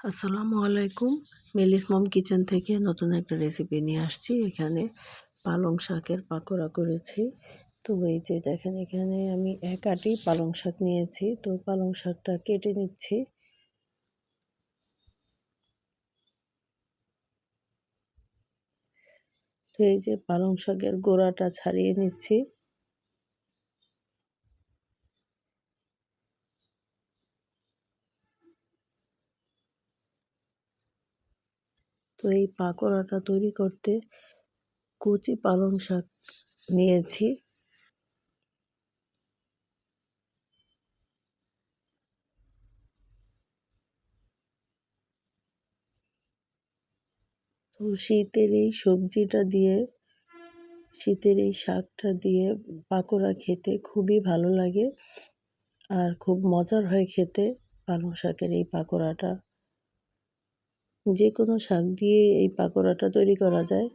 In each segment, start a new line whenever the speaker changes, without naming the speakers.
আসসালামু আলাইকুম। মিলিস মম কিচেন থেকে নতুন একটা রেসিপি নিয়ে আসছি। এখানে পালং শাকের পাকোড়া করেছি। তো এই যে দেখেন, এখানে আমি এক আটি পালং শাক নিয়েছি। তো পালং শাকটা কেটে নিচ্ছি। তো এই যে পালং শাকের গোড়াটা ছাড়িয়ে নিচ্ছি। তো এই পাকোড়াটা তৈরি করতে কচি পালং শাক নিয়েছি। তো শীতের এই সবজিটা দিয়ে, শীতের এই শাকটা দিয়ে পাকোড়া খেতে খুবই ভালো লাগে আর খুব মজার হয় খেতে পালং শাকের এই পাকোড়াটা। যে কোনো শাক দিয়ে এই পাকোড়াটা তৈরি করা যায়।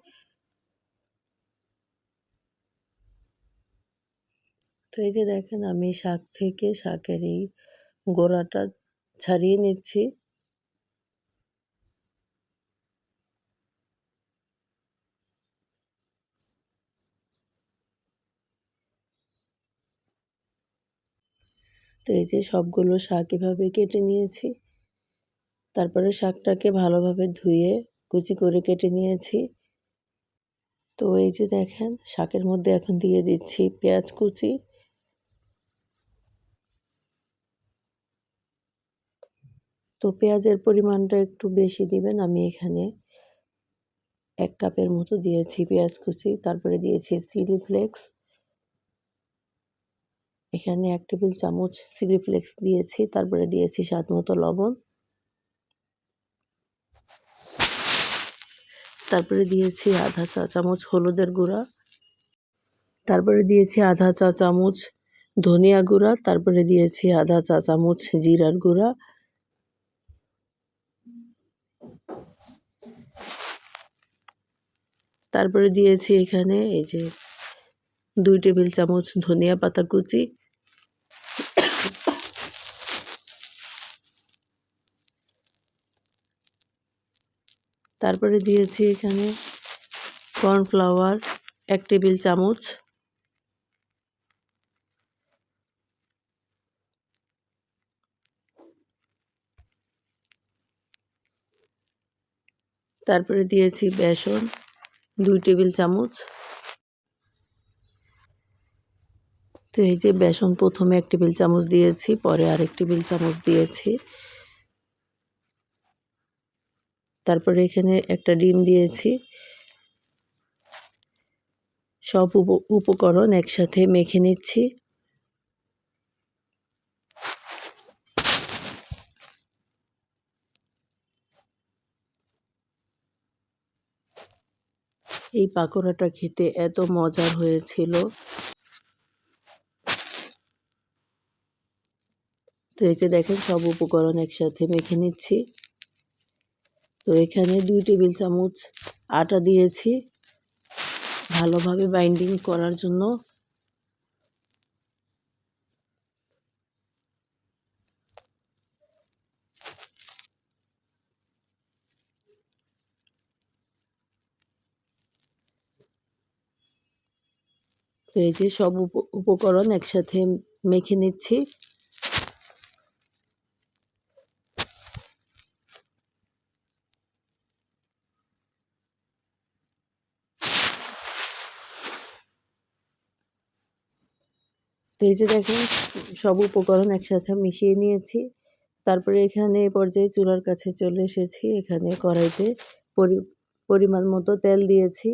তো এই যে দেখেন, আমি শাক থেকে শাকের এই গোড়াটা ছাড়িয়ে নিচ্ছি। তো এই যে সবগুলো শাক এভাবে কেটে নিয়েছি। তারপরে শাকটাকে ভালোভাবে ধুয়ে কুচি করে কেটে নিয়েছি। তো এই যে দেখেন, শাকের মধ্যে এখন দিয়ে দিচ্ছি পেঁয়াজ কুচি। তো পেঁয়াজের পরিমাণটা একটু বেশি দিবেন, আমি এখানে এক কাপের মতো দিয়েছি পেঁয়াজ কুচি। তারপরে দিয়েছি চিলি ফ্লেক্স। এখানে এক টেবিল চামচ চিলি ফ্লেক্স দিয়েছি। তারপরে দিয়েছি স্বাদ মতো লবণ। তারপরে দিয়েছি আধা চা চামচ হলুদের গুঁড়া। তারপরে দিয়েছি আধা চা চামচ ধনিয়া গুঁড়া। তারপরে দিয়েছি আধা চা চামচ জিরার গুঁড়া। তারপরে দিয়েছি এখানে এই যে দুই টেবিল চামচ ধনিয়া পাতা কুচি। তারপরে দিয়েছি এখানে কর্নফ্লাওয়ার, এক টেবিল চামচ। তারপরে দিয়েছি বেসন, দুই টেবিল চামচ। তো এই যে বেসন প্রথমে এক টেবিল চামচ দিয়েছি, পরে আরেক টেবিল চামচ দিয়েছি। তারপরে এখানে একটা ডিম দিয়েছি। সব উপকরণ একসাথে মেখে নিচ্ছি। এই পাকোড়াটা খেতে এত মজার হয়েছিল। তো এই যে দেখেন, সব উপকরণ একসাথে মেখে নিচ্ছি। তো এখানে দুই টেবিল চামচ আটা দিয়েছি। ভালোভাবে বাইন্ডিং করার জন্য তো এই যে সব উপকরণ একসাথে মেখে নিচ্ছি। তো এই দেখেন, সব উপকরণ একসাথে মিশিয়ে নিয়েছি। তারপরে এখানে এ পর্যায়ে চুলার কাছে চলে এসেছি। এখানে কড়াইতে পরিমাণ মতো তেল দিয়েছি।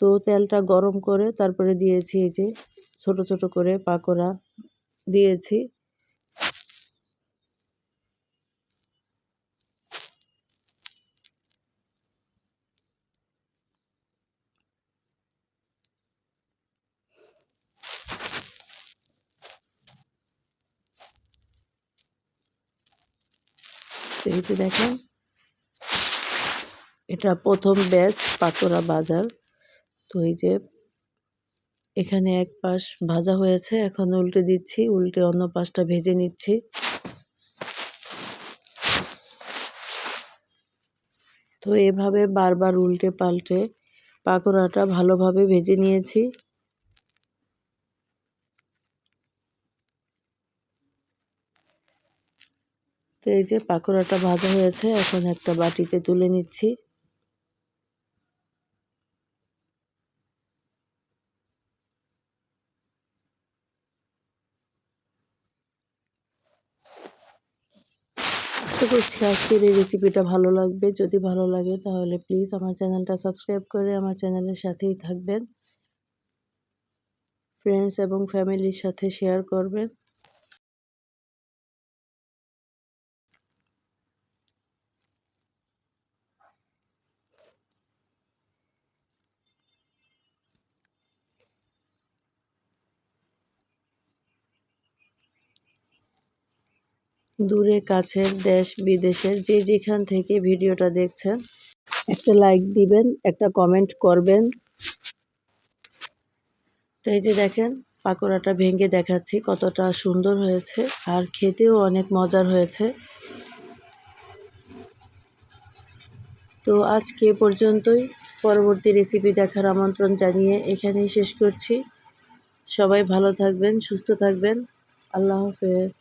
তো তেলটা গরম করে তারপরে দিয়েছি এই যে ছোট ছোট করে পাকোড়া দিয়েছি। এই দেখেন। এটা প্রথম ব্যাচ, পাতরা বাজার। তো এই যে এখানে এক পাশ ভাজা হয়েছে, এখন উল্টে দিচ্ছি, উল্টে অন্য পাশটা ভেজে নিচ্ছি। তো এভাবে বারবার উল্টে পাল্টে পাকোড়াটা ভালোভাবে ভেজে নিয়েছি। তো এই যে পাকোড়াটা ভাজা হয়েছে, এখন একটা বাটিতে তুলে নিচ্ছি। আশা করছি আজকের এই রেসিপিটা ভালো লাগবে। যদি ভালো লাগে তাহলে প্লিজ আমার চ্যানেলটা সাবস্ক্রাইব করে আমার চ্যানেলের সাথেই থাকবেন। ফ্রেন্ডস এবং ফ্যামিলির সাথে শেয়ার করবেন। দূরে, কাছের দেশ, বিদেশের যে যেখান থেকে ভিডিওটা দেখছেন, একটা লাইক দিবেন, একটা কমেন্ট করবেন। তো এই যে দেখেন, পাকোড়াটা ভেঙে দেখাচ্ছি কতটা সুন্দর হয়েছে আর খেতেও অনেক মজার হয়েছে। তো আজকে পর্যন্তই। পরবর্তী রেসিপি দেখার আমন্ত্রণ জানিয়ে এখানেই শেষ করছি। সবাই ভালো থাকবেন, সুস্থ থাকবেন। আল্লাহ হাফেজ।